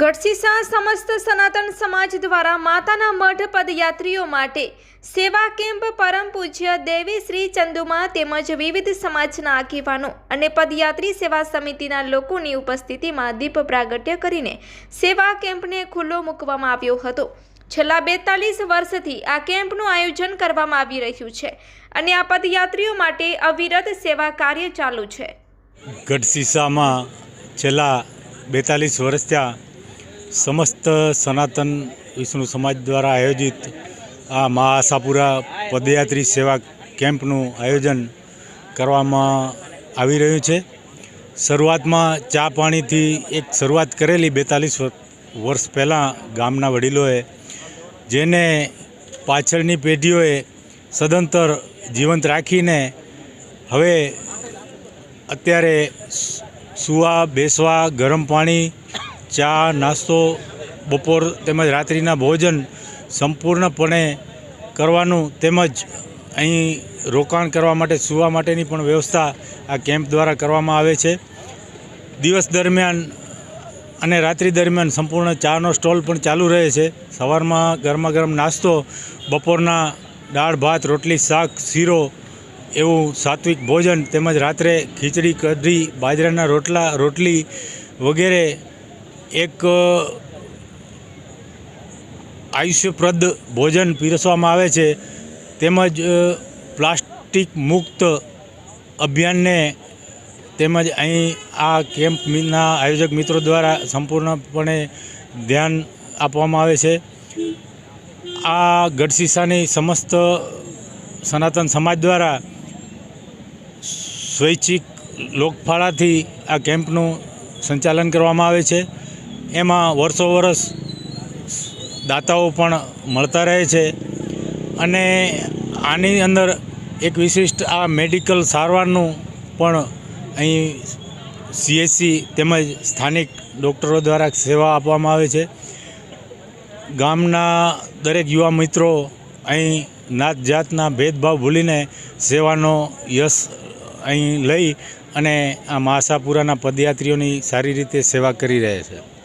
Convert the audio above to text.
ગઢસીસા સમસ્ત સનાતન સમાજ દ્વારા માતાના મઠ પદયાત્રીઓ માટે સેવા કેમ્પ પરમ પૂજ્ય દેવી શ્રી ચંદુમા તેમજ વિવિધ સમાજના આગેવાનો અને પદયાત્રી સેવા સમિતિના લોકોની ઉપસ્થિતિમાં દીપ પ્રાગટ્ય કરીને સેવા કેમ્પને ખુલ્લો મૂકવામાં આવ્યો હતો. છેલ્લા બેતાલીસ વર્ષથી આ કેમ્પનું આયોજન કરવામાં આવી રહ્યું છે અને આ પદયાત્રીઓ માટે અવિરત સેવા કાર્ય ચાલુ છે. ગઢસીસામાં છેલ્લા બેતાલીસ વર્ષ ત્યાં સમસ્ત સનાતન વિષ્ણુ સમાજ દ્વારા આયોજિત આ મા આશાપુરા પદયાત્રી સેવા કેમ્પનું આયોજન કરવામાં આવી રહ્યું છે. શરૂઆતમાં ચા પાણીથી એક શરૂઆત કરેલી બેતાલીસ વર્ષ પહેલાં ગામના વડીલોએ, જેને પાછળની પેઢીઓએ સદંતર જીવંત રાખીને હવે અત્યારે સુવા સૂવા, બેસવા, ગરમ પાણી ચા, નાસ્તો, બપોર તેમજ રાત્રિના ભોજન સંપૂર્ણપણે કરવાનું તેમજ અહીં રોકાણ કરવા માટે, સૂવા માટેની પણ વ્યવસ્થા આ કેમ્પ દ્વારા કરવામાં આવે છે. દિવસ દરમિયાન અને રાત્રિ દરમિયાન સંપૂર્ણ ચાનો સ્ટોલ પણ ચાલુ રહે છે. સવારમાં ગરમા ગરમ નાસ્તો, બપોરના દાળ, ભાત, રોટલી, શાક, શીરો એવું સાત્વિક ભોજન તેમજ રાત્રે ખીચડી, કઢી, બાજરાના રોટલા, રોટલી વગેરે એક આયુષ્યપ્રદ ભોજન પીરસવામાં આવે છે. તેમજ પ્લાસ્ટિક મુક્ત અભિયાનને તેમજ અહીં આ કેમ્પના આયોજક મિત્રો દ્વારા સંપૂર્ણપણે ધ્યાન આપવામાં આવે છે. આ ગઢસીસાની સમસ્ત સનાતન સમાજ દ્વારા સ્વૈચ્છિક લોકફાળાથી આ કેમ્પનું સંચાલન કરવામાં આવે છે. એમાં વર્ષો વર્ષ દાતાઓ પણ મળતા રહે છે. અને આની અંદર એક વિશિષ્ટ આ મેડિકલ સારવારનું પણ અહીં સીએસસી તેમજ સ્થાનિક ડૉક્ટરો દ્વારા સેવા આપવામાં આવે છે. ગામના દરેક યુવા મિત્રો અહીં નાત જાતના ભેદભાવ ભૂલીને સેવાનો યશ અહીં લઈ અને આ માસાપુરાના પદયાત્રીઓની સારી રીતે સેવા કરી રહ્યા છે.